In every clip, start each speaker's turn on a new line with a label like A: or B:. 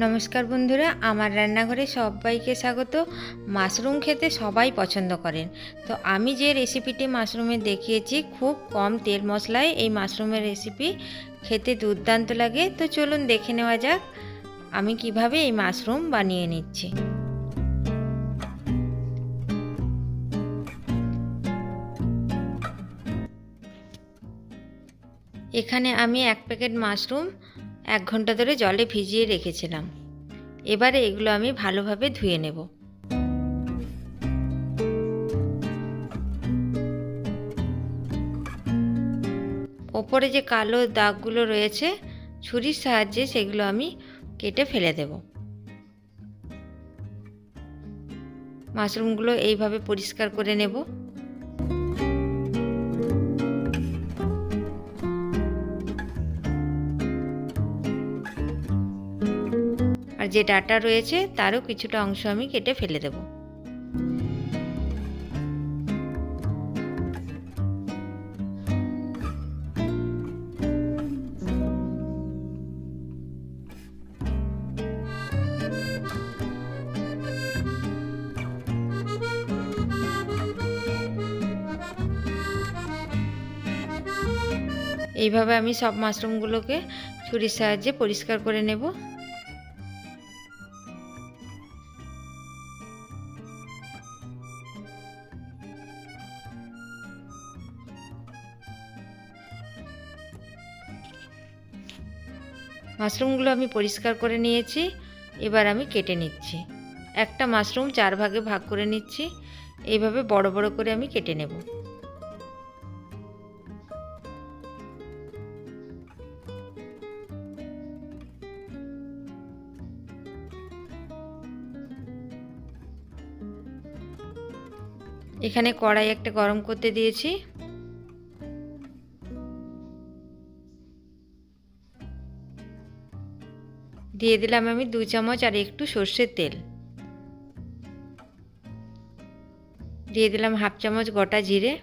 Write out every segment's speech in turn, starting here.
A: নমস্কার বন্ধুরা, আমার রান্নাঘরে সবাইকে স্বাগত। মাশরুম খেতে সবাই পছন্দ করেন। তো আমি যে রেসিপিটি মাশরুমের দেখিয়েছি, খুব কম তেল মশলায় এই মাশরুমের রেসিপি খেতে দুর্দান্ত লাগে। তো চলুন দেখে নেওয়া যাক, আমি কীভাবে এই মাশরুম বানিয়ে নিচ্ছি। এখানে আমি এক প্যাকেট মাশরুম এক ঘণ্টা ধরে জলে ভিজিয়ে রেখেছিলাম। এবারে এগুলো আমি ভালোভাবে ধুয়ে নেব। ওপরে যে কালো দাগগুলো রয়েছে, ছুরির সাহায্যে সেগুলো আমি কেটে ফেলে দেব। মাশরুমগুলো এইভাবে পরিষ্কার করে নেব। যে ডাটা রয়েছে, তারও কিছুটা অংশ আমি কেটে ফেলে দেব। এইভাবে আমি সব মাশরুমগুলোকে ছুরির সাহায্যে পরিষ্কার করে নেব। মাশরুমগুলো আমি পরিষ্কার করে নিয়েছি, এবার আমি কেটে নিচ্ছি। একটা মাশরুম চার ভাগে ভাগ করে নিচ্ছি, এইভাবে বড় বড় করে আমি কেটে নেব। এখানে কড়াই একটা গরম করতে দিয়েছি। দিয়ে দিলাম আমি দু চামচ আর একটু সর্ষের তেল। দিয়ে দিলাম হাফ চামচ গোটা জিরে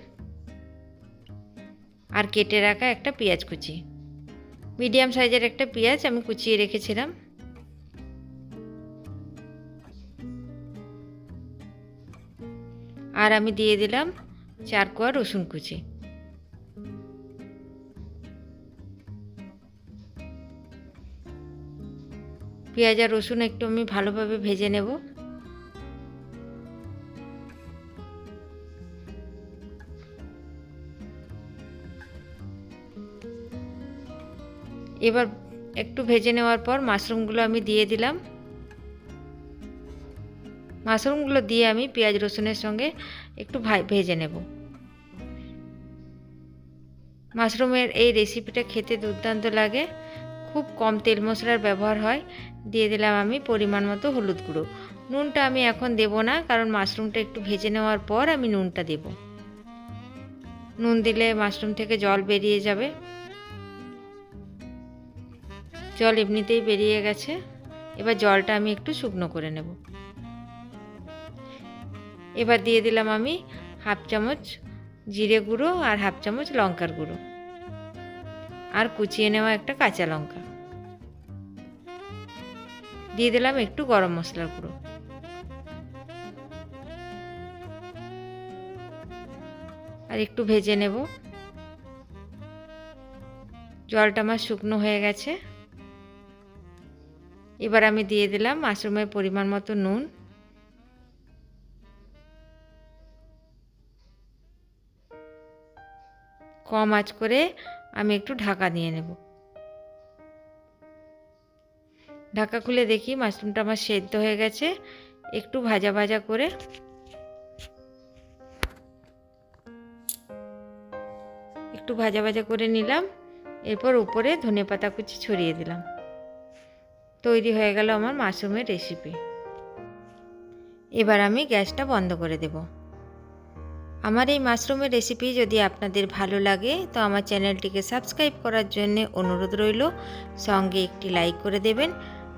A: আর কেটে রাখা একটা পেঁয়াজ কুচি। মিডিয়াম সাইজের একটা পেঁয়াজ আমি কুচিয়ে রেখেছিলাম। আর আমি দিয়ে দিলাম চার কোয়া রসুন কুচি। পেঁয়াজ আর রসুন একটু আমি ভালোভাবে ভেজে নেব। এবার একটু ভেজে নেওয়ার পর মাশরুমগুলো আমি দিয়ে দিলাম। মাশরুমগুলো দিয়ে আমি পেঁয়াজ রসুনের সঙ্গে একটু ভেজে নেব। মাশরুমের এই রেসিপিটা খেতে দুর্দান্ত লাগে। খুব কম তেল মশলার ব্যবহার হয়। দিয়ে দিলাম আমি পরিমাণ মতো হলুদ গুঁড়ো। নুনটা আমি এখন দেব না, কারণ মাশরুমটা একটু ভেজে নেওয়ার পর আমি নুনটা দেব। নুন দিলে মাশরুম থেকে জল বেরিয়ে যাবে। জল এমনিতেই বেরিয়ে গেছে। এবার জলটা আমি একটু শুকনো করে নেব। এবার দিয়ে দিলাম আমি হাফ চামচ জিরে গুঁড়ো আর হাফ চামচ লঙ্কার গুঁড়ো। আর কুচিয়ে নেওয়া একটা কাঁচা লঙ্কা। দিয়ে দিলাম একটু গরম মশলার গুঁড়ো। আর একটু ভেজে নেব। জলটা আমার শুকনো হয়ে গেছে। এবার আমি দিয়ে দিলাম মাশরুমের পরিমাণ মতো নুন। কম আঁচ করে আমি একটু ঢাকা দিয়ে নেব। ঢাকা খুলে দেখি, মাশরুমটা আমার সেদ্ধ হয়ে গেছে। একটু ভাজা ভাজা করে। একটু ভাজা ভাজা করে নিলাম। এরপর উপরে ধনে পাতা কুচি ছড়িয়ে দিলাম। তৈরি হয়ে গেল আমার মাশরুমের রেসিপি এবার আমি গ্যাসটা বন্ধ করে দেব। আমার এই মাশরুমের রেসিপি যদি আপনাদের ভালো লাগে, তো আমার চ্যানেলটিকে সাবস্ক্রাইব করার জন্য অনুরোধ রইল। সঙ্গে একটি লাইক করে দেবেন।